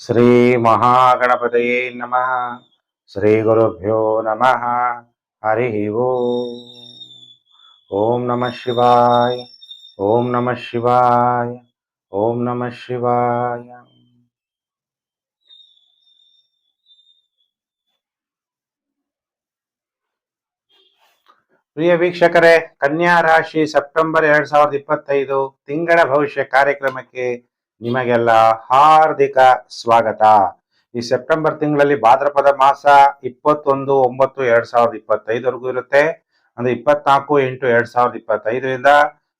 ಶ್ರೀ ಮಹಾಗಣಪತಯೇ ನಮಃ. ಶ್ರೀ ಗುರುಭ್ಯೋ ನಮಃ. ಹರಿ ಓಂ. ಓಂ ನಮಃ ಶಿವಾಯ. ಓಂ ನಮಃ ಶಿವಾಯ. ಓಂ ನಮಃ ಶಿವಾಯ. ಪ್ರಿಯ ವೀಕ್ಷಕರೇ, ಕನ್ಯಾ ರಾಶಿ ಸೆಪ್ಟೆಂಬರ್ ಎರಡ್ ಸಾವಿರದ ಇಪ್ಪತ್ತೈದು, ತಿಂಗಳ ಭವಿಷ್ಯ ಕಾರ್ಯಕ್ರಮಕ್ಕೆ ನಿಮಗೆಲ್ಲ ಹಾರ್ದಿಕ ಸ್ವಾಗತ. ಈ ಸೆಪ್ಟೆಂಬರ್ ತಿಂಗಳಲ್ಲಿ ಭಾದ್ರಪದ ಮಾಸ ಇಪ್ಪತ್ತೊಂದು, ಒಂಬತ್ತು, ಎರಡ್ ಸಾವಿರದ ಇಪ್ಪತ್ತೈದವರೆಗೂ ಇರುತ್ತೆ. ಅಂದ್ರೆ ಇಪ್ಪತ್ನಾಲ್ಕು ಎಂಟು ಎರಡ್ ಸಾವಿರದ ಇಪ್ಪತ್ತೈದರಿಂದ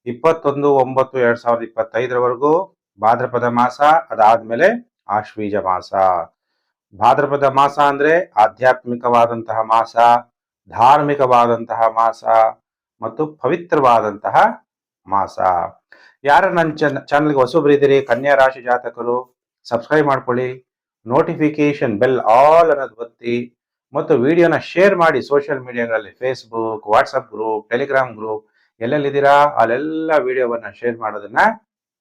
ಇಪ್ಪತ್ತೊಂದು, ಒಂಬತ್ತು, ಎರಡ್ ಸಾವಿರದ ಇಪ್ಪತ್ತೈದರವರೆಗೂ ಭಾದ್ರಪದ ಮಾಸ, ಅದಾದ್ಮೇಲೆ ಆಶ್ವೀಜ ಮಾಸ. ಭಾದ್ರಪದ ಮಾಸ ಅಂದ್ರೆ ಆಧ್ಯಾತ್ಮಿಕವಾದಂತಹ ಮಾಸ, ಧಾರ್ಮಿಕವಾದಂತಹ ಮಾಸ, ಮತ್ತು ಪವಿತ್ರವಾದಂತಹ ಮಾಸ. ಯಾರ ನನ್ನ ಚನ್ ಚಾನಲ್ಗೆ ಹೊಸಬ್ರಿದ್ದೀರಿ, ಕನ್ಯಾ ರಾಶಿ ಜಾತಕರು ಸಬ್ಸ್ಕ್ರೈಬ್ ಮಾಡ್ಕೊಳ್ಳಿ. ನೋಟಿಫಿಕೇಶನ್ ಬೆಲ್ ಆಲ್ ಅನ್ನೋದು ಒತ್ತಿ ಮತ್ತು ವಿಡಿಯೋನ ಶೇರ್ ಮಾಡಿ social ಮೀಡಿಯಾಗಳಲ್ಲಿ Facebook WhatsApp group Telegram group ಎಲ್ಲೆಲ್ಲಿದ್ದೀರಾ, ಅಲ್ಲೆಲ್ಲ ವಿಡಿಯೋವನ್ನು ಶೇರ್ ಮಾಡೋದನ್ನ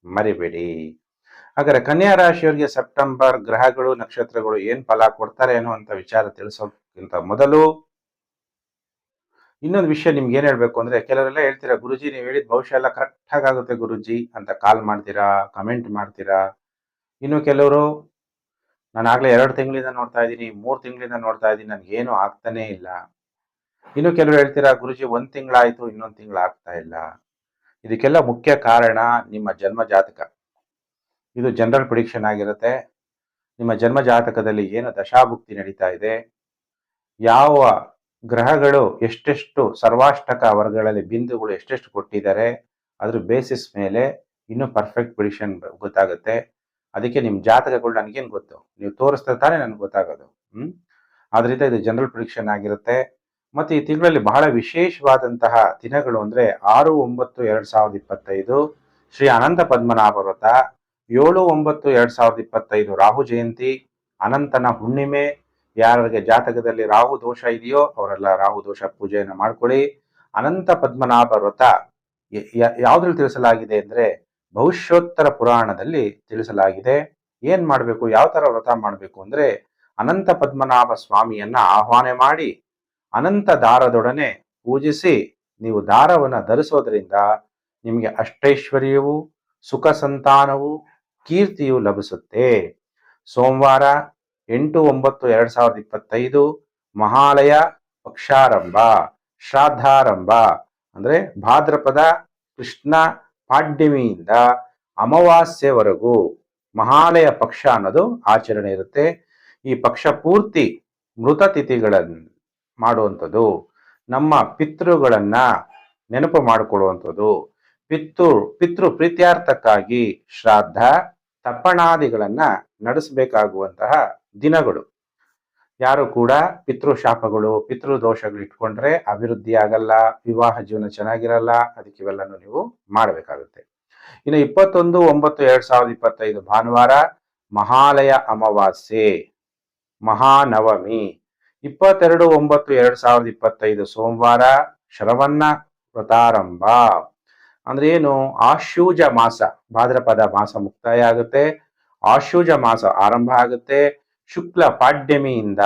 ಮರಿಬೇಡಿ. ಹಾಗಾದ್ರೆ ಕನ್ಯಾ ರಾಶಿಯವರಿಗೆ ಸೆಪ್ಟೆಂಬರ್ ಗ್ರಹಗಳು, ನಕ್ಷತ್ರಗಳು ಏನು ಫಲ ಕೊಡ್ತಾರೆ ಅನ್ನುವಂಥ ವಿಚಾರ ತಿಳಿಸೋಕ್ಕಿಂತ ಮೊದಲು ಇನ್ನೊಂದು ವಿಷಯ ನಿಮ್ಗೆ ಏನ್ ಹೇಳ್ಬೇಕು ಅಂದ್ರೆ, ಕೆಲವರೆಲ್ಲ ಹೇಳ್ತೀರಾ, ಗುರುಜಿ, ನೀವು ಹೇಳಿದ ಭವಿಷ್ಯ ಎಲ್ಲ ಕರೆಕ್ಟ್ ಆಗುತ್ತೆ ಗುರುಜಿ ಅಂತ ಕಾಲ್ ಮಾಡ್ತೀರಾ ಕಮೆಂಟ್ ಮಾಡ್ತೀರಾ? ಇನ್ನು ಕೆಲವರು, ನಾನು ಆಗ್ಲೇ ಎರಡು ತಿಂಗಳಿಂದ ನೋಡ್ತಾ ಇದ್ದೀನಿ, ಮೂರು ತಿಂಗಳಿಂದ ನೋಡ್ತಾ ಇದ್ದೀನಿ, ನನ್ಗೆ ಏನು ಆಗ್ತಾನೇ ಇಲ್ಲ. ಇನ್ನು ಕೆಲವರು ಹೇಳ್ತೀರಾ, ಗುರುಜಿ, ಒಂದ್ ತಿಂಗಳಾಯ್ತು, ಇನ್ನೊಂದ್ ತಿಂಗಳು ಆಗ್ತಾ ಇಲ್ಲ. ಇದಕ್ಕೆಲ್ಲ ಮುಖ್ಯ ಕಾರಣ ನಿಮ್ಮ ಜನ್ಮ ಜಾತಕ. ಇದು ಜನರಲ್ ಪ್ರಿಡಿಕ್ಷನ್ ಆಗಿರುತ್ತೆ. ನಿಮ್ಮ ಜನ್ಮ ಜಾತಕದಲ್ಲಿ ಏನು ದಶಾಭುಕ್ತಿ ನಡೀತಾ ಇದೆ? ಯಾವ ಗ್ರಹಗಳು ಎಷ್ಟೆಷ್ಟು ಸರ್ವಾಷ್ಟಕ ವರ್ಗಗಳಲ್ಲಿ ಬಿಂದುಗಳು ಎಷ್ಟೆಷ್ಟು ಕೊಟ್ಟಿದ್ದಾರೆ, ಅದ್ರ ಬೇಸಿಸ್ ಮೇಲೆ ಇನ್ನೂ ಪರ್ಫೆಕ್ಟ್ ಪ್ರಿಡಿಕ್ಷನ್ ಗೊತ್ತಾಗುತ್ತೆ. ಅದಕ್ಕೆ ನಿಮ್ಮ ಜಾತಕಗಳು ನನಗೇನು ಗೊತ್ತು? ನೀವು ತೋರಿಸ್ತಾ ತಾನೇ ನನಗೆ ಗೊತ್ತಾಗೋದು. ಆದ್ರಿಂದ ಇದು ಜನರಲ್ ಪ್ರಿಡಿಕ್ಷನ್ ಆಗಿರುತ್ತೆ. ಮತ್ತೆ ಈ ತಿಂಗಳಲ್ಲಿ ಬಹಳ ವಿಶೇಷವಾದಂತಹ ದಿನಗಳು ಅಂದ್ರೆ ಆರು, ಒಂಬತ್ತು, ಎರಡ್ ಸಾವಿರದ ಇಪ್ಪತ್ತೈದು, ಶ್ರೀ ಅನಂತ ಪದ್ಮನಾಭ ವ್ರತ ಏಳು, ಒಂಬತ್ತು, ಎರಡು ಸಾವಿರದ ಇಪ್ಪತ್ತೈದು ರಾಹು ಜಯಂತಿ, ಅನಂತನ ಹುಣ್ಣಿಮೆ ಯಾರಿಗೆ ಜಾತಕದಲ್ಲಿ ರಾಹು ದೋಷ ಇದೆಯೋ ಅವರೆಲ್ಲ ರಾಹು ದೋಷ ಪೂಜೆಯನ್ನು ಮಾಡ್ಕೊಳ್ಳಿ. ಅನಂತ ಪದ್ಮನಾಭ ವ್ರತ ಯಾವ್ದ್ರಲ್ಲಿ ತಿಳಿಸಲಾಗಿದೆ ಅಂದ್ರೆ ಭವಿಷ್ಯೋತ್ತರ ಪುರಾಣದಲ್ಲಿ ತಿಳಿಸಲಾಗಿದೆ. ಏನ್ ಮಾಡ್ಬೇಕು, ಯಾವ ತರ ವ್ರತ ಮಾಡ್ಬೇಕು ಅಂದ್ರೆ ಅನಂತ ಪದ್ಮನಾಭ ಸ್ವಾಮಿಯನ್ನ ಆಹ್ವಾನ ಮಾಡಿ ಅನಂತ ದಾರದೊಡನೆ ಪೂಜಿಸಿ ನೀವು ದಾರವನ್ನು ಧರಿಸೋದ್ರಿಂದ ನಿಮಗೆ ಅಷ್ಟೈಶ್ವರ್ಯವು, ಸುಖ ಸಂತಾನವು, ಕೀರ್ತಿಯು ಲಭಿಸುತ್ತೆ. ಸೋಮವಾರ ಎಂಟು ಒಂಬತ್ತು, ಎರಡ್ ಸಾವಿರದ ಇಪ್ಪತ್ತೈದು, ಮಹಾಲಯ ಪಕ್ಷಾರಂಭ ಶ್ರಾದ್ದಾರಂಭ ಅಂದ್ರೆ ಭಾದ್ರಪದ ಕೃಷ್ಣ ಪಾಡ್ಯಮಿಯಿಂದ ಅಮಾವಾಸ್ಯವರೆಗೂ ಮಹಾಲಯ ಪಕ್ಷ ಅನ್ನೋದು ಆಚರಣೆ ಇರುತ್ತೆ. ಈ ಪಕ್ಷ ಪೂರ್ತಿ ಮೃತ ತಿಥಿಗಳನ್ನು ಮಾಡುವಂಥದ್ದು, ನಮ್ಮ ಪಿತೃಗಳನ್ನ ನೆನಪು ಮಾಡಿಕೊಳ್ಳುವಂಥದ್ದು. ಪಿತೃ ಪಿತೃ ಪ್ರೀತ್ಯಾರ್ಥಕ್ಕಾಗಿ ಶ್ರಾದ್ದ ತಪ್ಪಣಾದಿಗಳನ್ನ ನಡೆಸಬೇಕಾಗುವಂತಹ ದಿನಗಳು. ಯಾರು ಕೂಡ ಪಿತೃಶಾಪಗಳು ಪಿತೃ ದೋಷಗಳು ಇಟ್ಕೊಂಡ್ರೆ ಅಭಿವೃದ್ಧಿ ಆಗಲ್ಲ, ವಿವಾಹ ಜೀವನ ಚೆನ್ನಾಗಿರಲ್ಲ, ಅದಕ್ಕೆ ಇವೆಲ್ಲನೂ ನೀವು ಮಾಡಬೇಕಾಗುತ್ತೆ. ಇನ್ನು ಇಪ್ಪತ್ತೊಂದು, ಒಂಬತ್ತು, ಎರಡ್ ಸಾವಿರದ ಇಪ್ಪತ್ತೈದು ಭಾನುವಾರ ಮಹಾಲಯ ಅಮಾವಾಸ್ಯೆ, ಮಹಾನವಮಿ. ಇಪ್ಪತ್ತೆರಡು, ಒಂಬತ್ತು, ಎರಡ್ ಸಾವಿರದ ಇಪ್ಪತ್ತೈದು ಸೋಮವಾರ ಶರವನ್ನ ವ್ರತಾರಂಭ. ಅಂದ್ರೆ ಏನು? ಆಶೂಜ ಮಾಸ, ಭಾದ್ರಪದ ಮಾಸ ಮುಕ್ತಾಯ ಆಗುತ್ತೆ. ಆಶೂಜ ಮಾಸ ಆರಂಭ ಆಗುತ್ತೆ. ಶುಕ್ಲ ಪಾಡ್ಯಮಿಯಿಂದ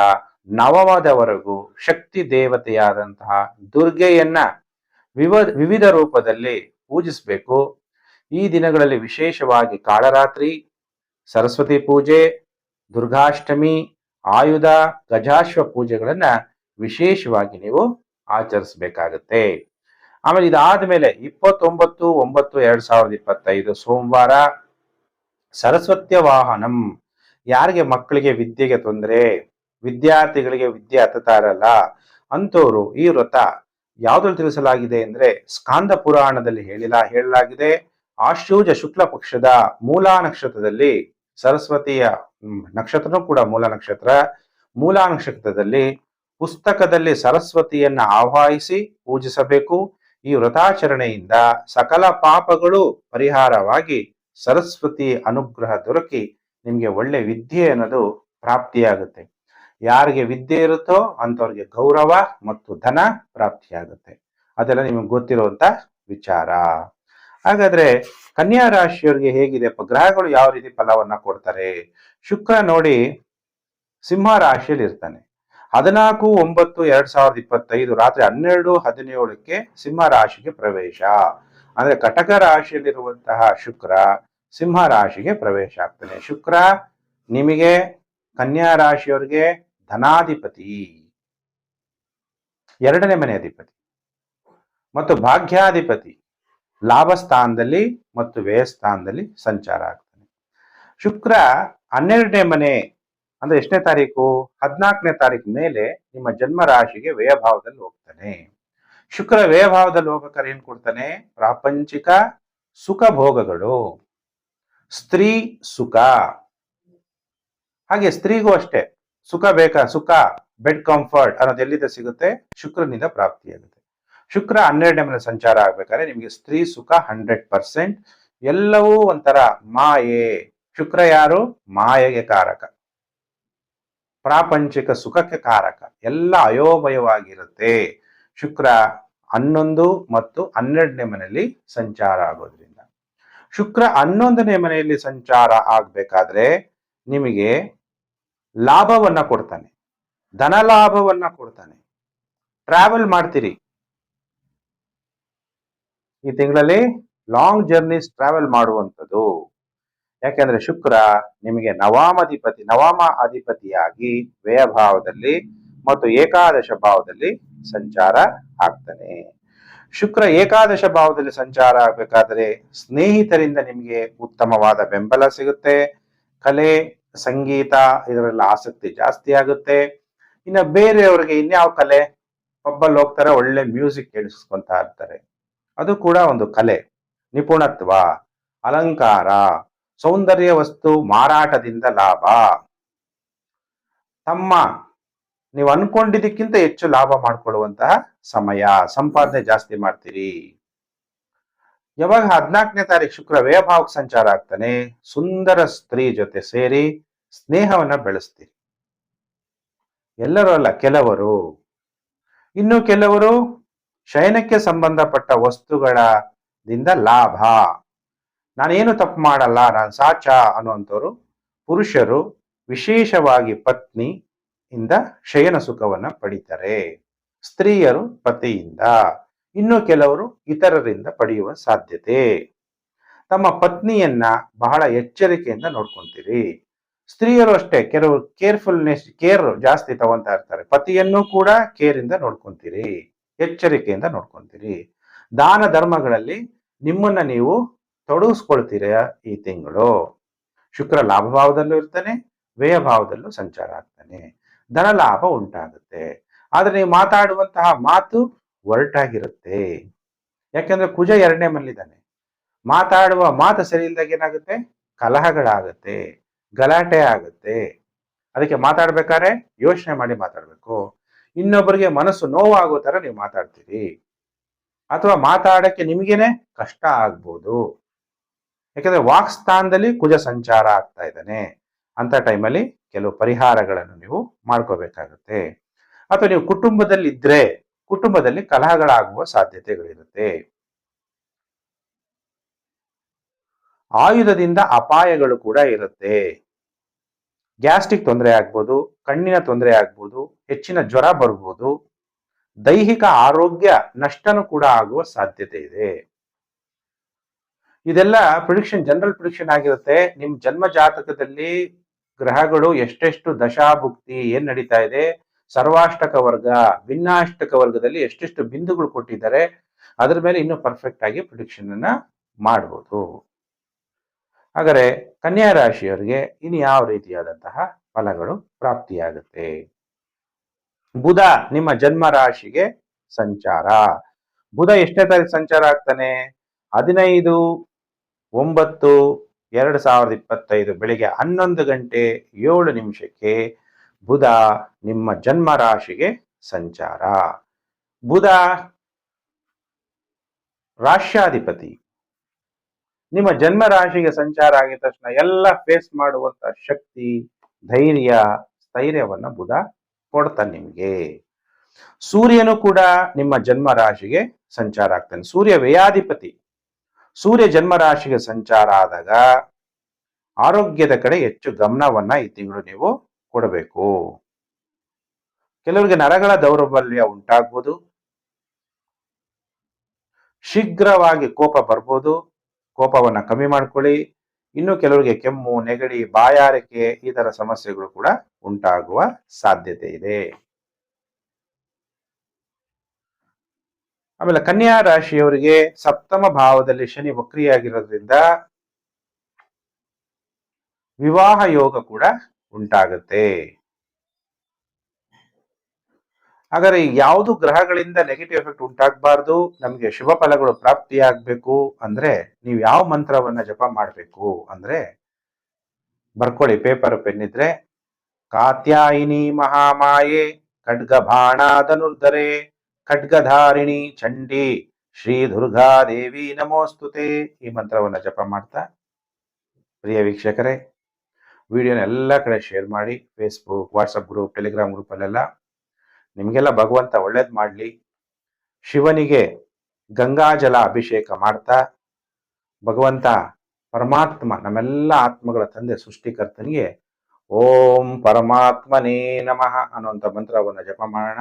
ನವವಾದವರೆಗೂ ಶಕ್ತಿ ದೇವತೆಯಾದಂತಹ ದುರ್ಗೆಯನ್ನ ವಿವ, ವಿವಿಧ ರೂಪದಲ್ಲಿ ಪೂಜಿಸಬೇಕು. ಈ ದಿನಗಳಲ್ಲಿ ವಿಶೇಷವಾಗಿ ಕಾಳರಾತ್ರಿ, ಸರಸ್ವತಿ ಪೂಜೆ, ದುರ್ಗಾಷ್ಟಮಿ, ಆಯುಧ, ಗಜಾಶ್ವ ಪೂಜೆಗಳನ್ನ ವಿಶೇಷವಾಗಿ ನೀವು ಆಚರಿಸಬೇಕಾಗತ್ತೆ. ಆಮೇಲೆ ಇದಾದ ಮೇಲೆ ಇಪ್ಪತ್ತೊಂಬತ್ತು, ಒಂಬತ್ತು, ಎರಡ್ ಸಾವಿರದ ಇಪ್ಪತ್ತೈದು ಸೋಮವಾರ ಸರಸ್ವತ್ಯ ವಾಹನಂ ಯಾರಿಗೆ ಮಕ್ಕಳಿಗೆ ವಿದ್ಯೆಗೆ ತೊಂದರೆ, ವಿದ್ಯಾರ್ಥಿಗಳಿಗೆ ವಿದ್ಯೆ ಹತ್ತತಾ ಇರಲ್ಲ ಅಂತವರು ಈ ವ್ರತ ಯಾವ್ದ್ರಲ್ಲಿ ತಿಳಿಸಲಾಗಿದೆ ಅಂದ್ರೆ ಸ್ಕಾಂದ ಪುರಾಣದಲ್ಲಿ ಹೇಳಿಲ್ಲ ಹೇಳಲಾಗಿದೆ. ಆಶೂಜ ಶುಕ್ಲ ಪಕ್ಷದ ಮೂಲಾ ನಕ್ಷತ್ರದಲ್ಲಿ ಸರಸ್ವತಿಯ ನಕ್ಷತ್ರನೂ ಕೂಡ ಮೂಲ ನಕ್ಷತ್ರ. ಮೂಲಾ ನಕ್ಷತ್ರದಲ್ಲಿ ಪುಸ್ತಕದಲ್ಲಿ ಸರಸ್ವತಿಯನ್ನ ಆಹ್ವಾನಿಸಿ ಪೂಜಿಸಬೇಕು. ಈ ವ್ರತಾಚರಣೆಯಿಂದ ಸಕಲ ಪಾಪಗಳು ಪರಿಹಾರವಾಗಿ ಸರಸ್ವತಿ ಅನುಗ್ರಹ ದೊರಕಿ ನಿಮ್ಗೆ ಒಳ್ಳೆ ವಿದ್ಯೆ ಅನ್ನೋದು ಪ್ರಾಪ್ತಿಯಾಗುತ್ತೆ. ಯಾರಿಗೆ ವಿದ್ಯೆ ಇರುತ್ತೋ ಅಂಥವ್ರಿಗೆ ಗೌರವ ಮತ್ತು ಧನ ಪ್ರಾಪ್ತಿಯಾಗುತ್ತೆ. ಅದೆಲ್ಲ ನಿಮಗೆ ಗೊತ್ತಿರುವಂತ ವಿಚಾರ. ಹಾಗಾದ್ರೆ ಕನ್ಯಾ ರಾಶಿಯವರಿಗೆ ಹೇಗಿದೆ? ಗ್ರಹಗಳು ಯಾವ ರೀತಿ ಫಲವನ್ನ ಕೊಡ್ತಾರೆ? ಶುಕ್ರ ನೋಡಿ ಸಿಂಹ ರಾಶಿಯಲ್ಲಿ ಇರ್ತಾನೆ. ಹದಿನಾಲ್ಕು, ಒಂಬತ್ತು, ಎರಡ್ ಸಾವಿರದ ಇಪ್ಪತ್ತೈದು ರಾತ್ರಿ ಹನ್ನೆರಡು, ಹದಿನೇಳಕ್ಕೆ ಸಿಂಹ ರಾಶಿಗೆ ಪ್ರವೇಶ. ಅಂದ್ರೆ ಕಟಕ ರಾಶಿಯಲ್ಲಿರುವಂತಹ ಶುಕ್ರ ಸಿಂಹ ರಾಶಿಗೆ ಪ್ರವೇಶ ಆಗ್ತಾನೆ. ಶುಕ್ರ ನಿಮಗೆ ಕನ್ಯಾ ರಾಶಿಯವರಿಗೆ ಧನಾಧಿಪತಿ. ಎರಡನೇ ಮನೆ ಅಧಿಪತಿ. ಮತ್ತು ಭಾಗ್ಯಾಧಿಪತಿ ಲಾಭ ಸ್ಥಾನದಲ್ಲಿ ಮತ್ತು ವ್ಯಯ ಸ್ಥಾನದಲ್ಲಿ ಸಂಚಾರ ಆಗ್ತಾನೆ. ಶುಕ್ರ ಹನ್ನೆರಡನೇ ಮನೆ ಅಂದ್ರೆ ಎಷ್ಟನೇ ತಾರೀಕು? ಹದಿನಾಲ್ಕನೇ ತಾರೀಕು ಮೇಲೆ ನಿಮ್ಮ ಜನ್ಮ ರಾಶಿಗೆ ವ್ಯಯಭಾವದಲ್ಲಿ ಹೋಗ್ತಾನೆ. ಶುಕ್ರ ವ್ಯಯಭಾವದಲ್ಲಿ ಹೋಗ್ಬೇಕಾದ್ರೆ ಏನ್ ಕೊಡ್ತಾನೆ? ಪ್ರಾಪಂಚಿಕ ಸುಖ ಭೋಗಗಳು ಸ್ತ್ರೀ ಸುಖ. ಹಾಗೆ ಸ್ತ್ರೀಗೂ ಅಷ್ಟೇ, ಸುಖ ಬೇಕಾ? ಸುಖ ಬೆಡ್ ಕಂಫರ್ಟ್ ಅನ್ನೋದು ಎಲ್ಲಿದೆ ಸಿಗುತ್ತೆ? ಶುಕ್ರನಿಂದ ಪ್ರಾಪ್ತಿಯಾಗುತ್ತೆ. ಶುಕ್ರ ಹನ್ನೆರಡನೇ ಮನೆ ಸಂಚಾರ ಆಗ್ಬೇಕಾದ್ರೆ ನಿಮಗೆ ಸ್ತ್ರೀ ಸುಖ ಹಂಡ್ರೆಡ್ ಪರ್ಸೆಂಟ್. ಎಲ್ಲವೂ ಒಂಥರ ಮಾಯೆ. ಶುಕ್ರ ಯಾರು? ಮಾಯೆಗೆ ಕಾರಕ. ಪ್ರಾಪಂಚಿಕ ಸುಖಕ್ಕೆ ಕಾರಕ. ಎಲ್ಲ ಅಯೋಮಯವಾಗಿರುತ್ತೆ. ಶುಕ್ರ ಹನ್ನೊಂದು ಮತ್ತು ಹನ್ನೆರಡನೇ ಮನೆಯಲ್ಲಿ ಸಂಚಾರ ಆಗೋದ್ರಿಂದ. ಶುಕ್ರ ಹನ್ನೊಂದನೇ ಮನೆಯಲ್ಲಿ ಸಂಚಾರ ಆಗ್ಬೇಕಾದ್ರೆ ನಿಮಗೆ ಲಾಭವನ್ನ ಕೊಡ್ತಾನೆ. ಧನ ಲಾಭವನ್ನ ಕೊಡ್ತಾನೆ. ಟ್ರಾವೆಲ್ ಮಾಡ್ತೀರಿ. ಈ ತಿಂಗಳಲ್ಲಿ ಲಾಂಗ್ ಜರ್ನೀಸ್ ಟ್ರಾವೆಲ್ ಮಾಡುವಂಥದ್ದು. ಯಾಕೆಂದ್ರೆ ಶುಕ್ರ ನಿಮಗೆ ನವಾಮಧಿಪತಿ, ನವಾಮ ಅಧಿಪತಿಯಾಗಿ ವ್ಯಯಭಾವದಲ್ಲಿ ಮತ್ತು ಏಕಾದಶ ಭಾವದಲ್ಲಿ ಸಂಚಾರ ಆಗ್ತಾನೆ. ಶುಕ್ರ ಏಕಾದಶ ಭಾವದಲ್ಲಿ ಸಂಚಾರ ಆಗ್ಬೇಕಾದ್ರೆ ಸ್ನೇಹಿತರಿಂದ ನಿಮಗೆ ಉತ್ತಮವಾದ ಬೆಂಬಲ ಸಿಗುತ್ತೆ. ಕಲೆ, ಸಂಗೀತ ಇದರಲ್ಲಿ ಆಸಕ್ತಿ ಜಾಸ್ತಿ ಆಗುತ್ತೆ. ಇನ್ನ ಬೇರೆಯವರಿಗೆ ಇನ್ಯಾವ ಕಲೆ ಒಬ್ಬಲ್ಲಿ ಹೋಗ್ತಾರೆ ಒಳ್ಳೆ ಮ್ಯೂಸಿಕ್ ಕೇಳಿಸ್ಕೊಂತ ಇರ್ತಾರೆ. ಅದು ಕೂಡ ಒಂದು ಕಲೆ. ನಿಪುಣತ್ವ, ಅಲಂಕಾರ, ಸೌಂದರ್ಯ ವಸ್ತು ಮಾರಾಟದಿಂದ ಲಾಭ. ತಮ್ಮ ನೀವು ಅನ್ಕೊಂಡಿದ್ದಕ್ಕಿಂತ ಹೆಚ್ಚು ಲಾಭ ಮಾಡ್ಕೊಳ್ಳುವಂತಹ ಸಮಯ. ಸಂಪಾದನೆ ಜಾಸ್ತಿ ಮಾಡ್ತೀರಿ. ಯಾವಾಗ ಹದಿನಾಲ್ಕನೇ ತಾರೀಕು ಶುಕ್ರ ವ್ಯಯಭಾವಕ್ಕೆ ಸಂಚಾರ ಆಗ್ತಾನೆ, ಸುಂದರ ಸ್ತ್ರೀ ಜೊತೆ ಸೇರಿ ಸ್ನೇಹವನ್ನ ಬೆಳೆಸ್ತೀರಿ. ಎಲ್ಲರೂ ಅಲ್ಲ ಕೆಲವರು. ಇನ್ನು ಕೆಲವರು ಶಯನಕ್ಕೆ ಸಂಬಂಧಪಟ್ಟ ವಸ್ತುಗಳದಿಂದ ಲಾಭ. ನಾನೇನು ತಪ್ಪು ಮಾಡಲ್ಲ, ನಾನು ಸಾಚ ಅನ್ನುವಂಥವ್ರು, ಪುರುಷರು, ವಿಶೇಷವಾಗಿ ಪತ್ನಿ ಇಂದ ಶಯನ ಸುಖವನ್ನ ಪಡಿತಾರೆ. ಸ್ತ್ರೀಯರು ಪತಿಯಿಂದ, ಇನ್ನು ಕೆಲವರು ಇತರರಿಂದ ಪಡೆಯುವ ಸಾಧ್ಯತೆ. ತಮ್ಮ ಪತ್ನಿಯನ್ನ ಬಹಳ ಎಚ್ಚರಿಕೆಯಿಂದ ನೋಡ್ಕೊಂತೀರಿ. ಸ್ತ್ರೀಯರು ಅಷ್ಟೇ ಕೆಲವು ಕೇರ್ಫುಲ್ನೆಸ್, ಕೇರ್ ಜಾಸ್ತಿ ತಗೊಂತಾ ಇರ್ತಾರೆ. ಪತಿಯನ್ನು ಕೂಡ ಕೇರ್ ಇಂದ ನೋಡ್ಕೊಂತೀರಿ, ಎಚ್ಚರಿಕೆಯಿಂದ ನೋಡ್ಕೊಂತೀರಿ. ದಾನ ಧರ್ಮಗಳಲ್ಲಿ ನಿಮ್ಮನ್ನ ನೀವು ತೊಡಗಿಸ್ಕೊಳ್ತೀರ ಈ ತಿಂಗಳು. ಶುಕ್ರ ಲಾಭ ಭಾವದಲ್ಲೂ ಇರ್ತಾನೆ, ವ್ಯಯ ಭಾವದಲ್ಲೂ ಸಂಚಾರ ಆಗ್ತಾನೆ. ಧನ ಲಾಭ ಉಂಟಾಗುತ್ತೆ. ಆದರೆ ನೀವು ಮಾತಾಡುವಂತಹ ಮಾತು ಒರಟಾಗಿರುತ್ತೆ. ಯಾಕೆಂದ್ರೆ ಕುಜ ಎರಡನೇ ಮನೆಯಲ್ಲಿದ್ದಾನೆ ಮಾತಾಡುವ ಮಾತು ಸರಿ ಇಲ್ದಾಗ ಏನಾಗುತ್ತೆ? ಕಲಹಗಳಾಗುತ್ತೆ, ಗಲಾಟೆ ಆಗುತ್ತೆ. ಅದಕ್ಕೆ ಮಾತಾಡ್ಬೇಕಾದ್ರೆ ಯೋಚನೆ ಮಾಡಿ ಮಾತಾಡಬೇಕು. ಇನ್ನೊಬ್ಬರಿಗೆ ಮನಸ್ಸು ನೋವಾಗೋ ತರ ನೀವು ಮಾತಾಡ್ತೀರಿ. ಅಥವಾ ಮಾತಾಡಕ್ಕೆ ನಿಮಗೇನೆ ಕಷ್ಟ ಆಗ್ಬೋದು. ಯಾಕಂದ್ರೆ ವಾಕ್ ಸ್ಥಾನದಲ್ಲಿ ಕುಜ ಸಂಚಾರ ಆಗ್ತಾ ಇದ್ದಾನೆ. ಅಂತ ಟೈಮಲ್ಲಿ ಕೆಲವು ಪರಿಹಾರಗಳನ್ನು ನೀವು ಮಾಡ್ಕೋಬೇಕಾಗುತ್ತೆ. ಅಥವಾ ನೀವು ಕುಟುಂಬದಲ್ಲಿ ಇದ್ರೆ ಕುಟುಂಬದಲ್ಲಿ ಕಲಹಗಳಾಗುವ ಸಾಧ್ಯತೆಗಳಿರುತ್ತೆ. ಆಯುಧದಿಂದ ಅಪಾಯಗಳು ಕೂಡ ಇರುತ್ತೆ. ಗ್ಯಾಸ್ಟ್ರಿಕ್ ತೊಂದರೆ ಆಗ್ಬೋದು, ಕಣ್ಣಿನ ತೊಂದರೆ ಆಗ್ಬೋದು, ಹೆಚ್ಚಿನ ಜ್ವರ ಬರ್ಬೋದು, ದೈಹಿಕ ಆರೋಗ್ಯ ನಷ್ಟನೂ ಕೂಡ ಆಗುವ ಸಾಧ್ಯತೆ ಇದೆ. ಇದೆಲ್ಲ ಪ್ರಿಡಿಕ್ಷನ್ ಜನರಲ್ ಪ್ರಿಡಿಕ್ಷನ್ ಆಗಿರುತ್ತೆ. ನಿಮ್ ಜನ್ಮ ಜಾತಕದಲ್ಲಿ ಗ್ರಹಗಳು ಎಷ್ಟೆಷ್ಟು ದಶಾಭುಕ್ತಿ, ಏನ್ ನಡೀತಾ ಇದೆ? ಸರ್ವಾಷ್ಟಕ ವರ್ಗ, ಭಿನ್ನಾಷ್ಟಕ ವರ್ಗದಲ್ಲಿ ಎಷ್ಟೆಷ್ಟು ಬಿಂದುಗಳು ಕೊಟ್ಟಿದ್ದಾರೆ? ಅದ್ರ ಮೇಲೆ ಇನ್ನೂ ಪರ್ಫೆಕ್ಟ್ ಆಗಿ ಪ್ರಿಡಿಕ್ಷನ್ ಅನ್ನ ಮಾಡಬಹುದು ಹಾಗಾದ್ರೆ ಕನ್ಯಾ ರಾಶಿಯವರಿಗೆ ಇನ್ನು ಯಾವ ರೀತಿಯಾದಂತಹ ಫಲಗಳು ಪ್ರಾಪ್ತಿಯಾಗುತ್ತೆ? ಬುಧ ನಿಮ್ಮ ಜನ್ಮ ರಾಶಿಗೆ ಸಂಚಾರ. ಬುಧ ಎಷ್ಟನೇ ತಾರೀಕು ಸಂಚಾರ ಆಗ್ತಾನೆ? ಹದಿನೈದು, ಒಂಬತ್ತು ಎರಡು ಸಾವಿರದ ಇಪ್ಪತ್ತೈದು ಬೆಳಿಗ್ಗೆ ಹನ್ನೊಂದು ಗಂಟೆ ಏಳು ನಿಮಿಷಕ್ಕೆ ಬುಧ ನಿಮ್ಮ ಜನ್ಮ ರಾಶಿಗೆ ಸಂಚಾರ. ಬುಧ ರಾಶ್ಯಾಧಿಪತಿ ನಿಮ್ಮ ಜನ್ಮ ರಾಶಿಗೆ ಸಂಚಾರ ಆಗಿದ ತಕ್ಷಣ ಎಲ್ಲ ಫೇಸ್ ಮಾಡುವಂತ ಶಕ್ತಿ, ಧೈರ್ಯ, ಸ್ಥೈರ್ಯವನ್ನ ಬುಧ ಕೊಡ್ತಾನೆ ನಿಮ್ಗೆ. ಸೂರ್ಯನು ಕೂಡ ನಿಮ್ಮ ಜನ್ಮ ರಾಶಿಗೆ ಸಂಚಾರ ಆಗ್ತಾನೆ. ಸೂರ್ಯ ವ್ಯಯಾಧಿಪತಿ ಸೂರ್ಯ ಜನ್ಮರಾಶಿಗೆ ಸಂಚಾರ ಆದಾಗ ಆರೋಗ್ಯದ ಕಡೆ ಹೆಚ್ಚು ಗಮನವನ್ನ ಈ ತಿಂಗಳು ನೀವು ಕೊಡಬೇಕು. ಕೆಲವರಿಗೆ ನರಗಳ ದೌರ್ಬಲ್ಯ ಉಂಟಾಗ್ಬೋದು. ಶೀಘ್ರವಾಗಿ ಕೋಪ ಬರ್ಬೋದು. ಕೋಪವನ್ನ ಕಮ್ಮಿ ಮಾಡ್ಕೊಳ್ಳಿ. ಇನ್ನು ಕೆಲವರಿಗೆ ಕೆಮ್ಮು, ನೆಗಡಿ, ಬಾಯಾರಿಕೆ ಈ ಸಮಸ್ಯೆಗಳು ಕೂಡ ಉಂಟಾಗುವ ಸಾಧ್ಯತೆ ಇದೆ. ಆಮೇಲೆ ಕನ್ಯಾ ರಾಶಿಯವರಿಗೆ ಸಪ್ತಮ ಭಾವದಲ್ಲಿ ಶನಿ ವಕ್ರಿಯಾಗಿರೋದ್ರಿಂದ ವಿವಾಹ ಯೋಗ ಕೂಡ ಉಂಟಾಗುತ್ತೆ. ಹಾಗಾದ್ರೆ ಯಾವುದು ಗ್ರಹಗಳಿಂದ ನೆಗೆಟಿವ್ ಎಫೆಕ್ಟ್ ಉಂಟಾಗಬಾರ್ದು, ನಮಗೆ ಶುಭ ಫಲಗಳು ಪ್ರಾಪ್ತಿಯಾಗಬೇಕು ಅಂದ್ರೆ ನೀವು ಯಾವ ಮಂತ್ರವನ್ನ ಜಪ ಮಾಡಬೇಕು ಅಂದ್ರೆ ಬರ್ಕೊಳ್ಳಿ ಪೇಪರ್ ಪೆನ್ ಇದ್ರೆ, ಕಾತ್ಯಾಯಿನಿ ಮಹಾಮಾಯೆ ಖಡ್ಗ ಬಾಣಾಧನುರ್ಧರೆ ಖಡ್ಗಧಾರಿಣಿ ಚಂಡಿ ಶ್ರೀ ದುರ್ಗಾ ದೇವಿ ನಮೋಸ್ತುತೆ ಈ ಮಂತ್ರವನ್ನು ಜಪ ಮಾಡ್ತಾ. ಪ್ರಿಯ ವೀಕ್ಷಕರೇ, ವಿಡಿಯೋನ ಎಲ್ಲ ಕಡೆ ಶೇರ್ ಮಾಡಿ ಫೇಸ್ಬುಕ್ ವಾಟ್ಸಪ್ ಗ್ರೂಪ್ ಟೆಲಿಗ್ರಾಮ್ ಗ್ರೂಪಲ್ಲೆಲ್ಲ ನಿಮಗೆಲ್ಲ ಭಗವಂತ ಒಳ್ಳೇದು ಮಾಡಲಿ. ಶಿವನಿಗೆ ಗಂಗಾಜಲ ಅಭಿಷೇಕ ಮಾಡ್ತಾ, ಭಗವಂತ ಪರಮಾತ್ಮ ನಮ್ಮೆಲ್ಲ ಆತ್ಮಗಳ ತಂದೆ, ಸೃಷ್ಟಿಕರ್ತನಿಗೆ ಓಂ ಪರಮಾತ್ಮನೇ ನಮಃ ಅನ್ನುವಂಥ ಮಂತ್ರವನ್ನು ಜಪ ಮಾಡೋಣ.